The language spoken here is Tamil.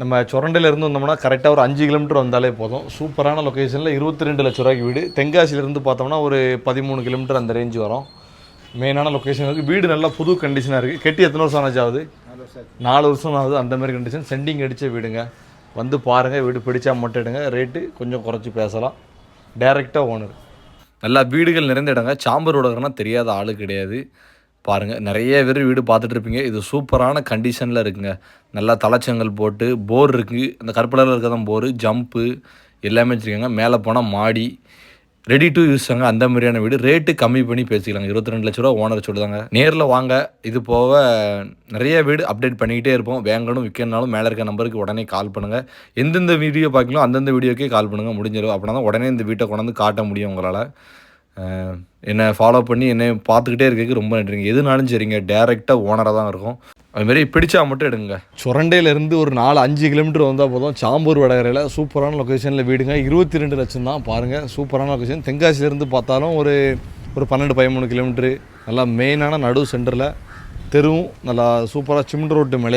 நம்ம சுரண்டையில இருந்து வந்தோம்னா கரெக்டாக ஒரு அஞ்சு கிலோமீட்டர் வந்தாலே போதும். சூப்பரான லொக்கேஷனில் இருபத்தி ரெண்டு லட்ச ரூபாய்க்கு வீடு. தென்காசியிலேருந்து பார்த்தோம்னா ஒரு பதிமூணு கிலோமீட்டர் அந்த ரேஞ்சு வரும். மெயினான லொக்கேஷன் இருக்குது வீடு நல்லா புது கண்டிஷனாக இருக்குது கெட்டி எத்தனை வருஷம் ஆனாச்சு ஆகுது? நாலு வருஷம் ஆகுது. அந்த மாதிரி கண்டிஷன் சென்டிங் அடித்த வீடுங்க. வந்து பாருங்கள் வீடு பிடிச்சா மட்டும் எடுங்க ரேட்டு கொஞ்சம் குறைச்சி பேசலாம். டைரெக்டாக ஓனர் நல்லா வீடுகள் நிறைந்த இடங்க. சாம்பர் ரோடுனா தெரியாத ஆளு கிடையாது. பாருங்கள் நிறைய பேர் வீடு பார்த்துட்ருப்பீங்க இது சூப்பரான கண்டிஷனில் இருக்குங்க. நல்லா தலைச்சங்கள் போட்டு போர் இருக்குது அந்த கருப்பலரில் இருக்க தான் போரு ஜம்ப்பு எல்லாமே வச்சுருக்காங்க. மேலே போனால் மாடி. ரெடி டு யூஸ் யூஸ்ங்க அந்த மாதிரியான வீடு. ரேட்டு கம்மி பண்ணி பேசிக்கலாங்க. இருபத்தி ரெண்டு லட்ச ரூபா ஓனர் சொல்லுதாங்க. நேரில் வாங்க. இது போக நிறைய வீடு அப்டேட் பண்ணிக்கிட்டே இருப்போம். வேங்கணும் விற்கணும்னாலும் மேலே இருக்க நம்பருக்கு உடனே கால் பண்ணுங்கள் எந்தெந்த வீடியோ பார்க்கலாம் அந்தந்த வீடியோக்கே கால் பண்ணுங்கள் முடிஞ்சிடும் அப்படின்னா உடனே இந்த வீட்டை கொண்டாந்து காட்ட முடியும் உங்களால். என்னை ஃபாலோ பண்ணி என்னை பார்த்துக்கிட்டே இருக்கிறதுக்கு ரொம்ப நன்றிங்க எதுனாலும் சரிங்க டேரெக்டாக ஓனராக தான் இருக்கும். அதுமாரி பிடிச்சா மட்டும் எடுங்க. சுரண்டையிலேருந்து ஒரு நாலு அஞ்சு கிலோமீட்டர் வந்தால் போதும். சாம்பூர் வடகரையில் சூப்பரான லொக்கேஷனில் வீடுங்க. இருபத்தி ரெண்டு லட்சம் தான் பாருங்கள் சூப்பரான லொக்கேஷன் தென்காசியிலேருந்து பார்த்தாலும் ஒரு ஒரு பன்னெண்டு பதிமூணு கிலோமீட்ரு நல்லா மெயினான நடு சென்டரில் தெருவும் நல்லா சூப்பராக சிமெண்ட் ரோட்டு மேலே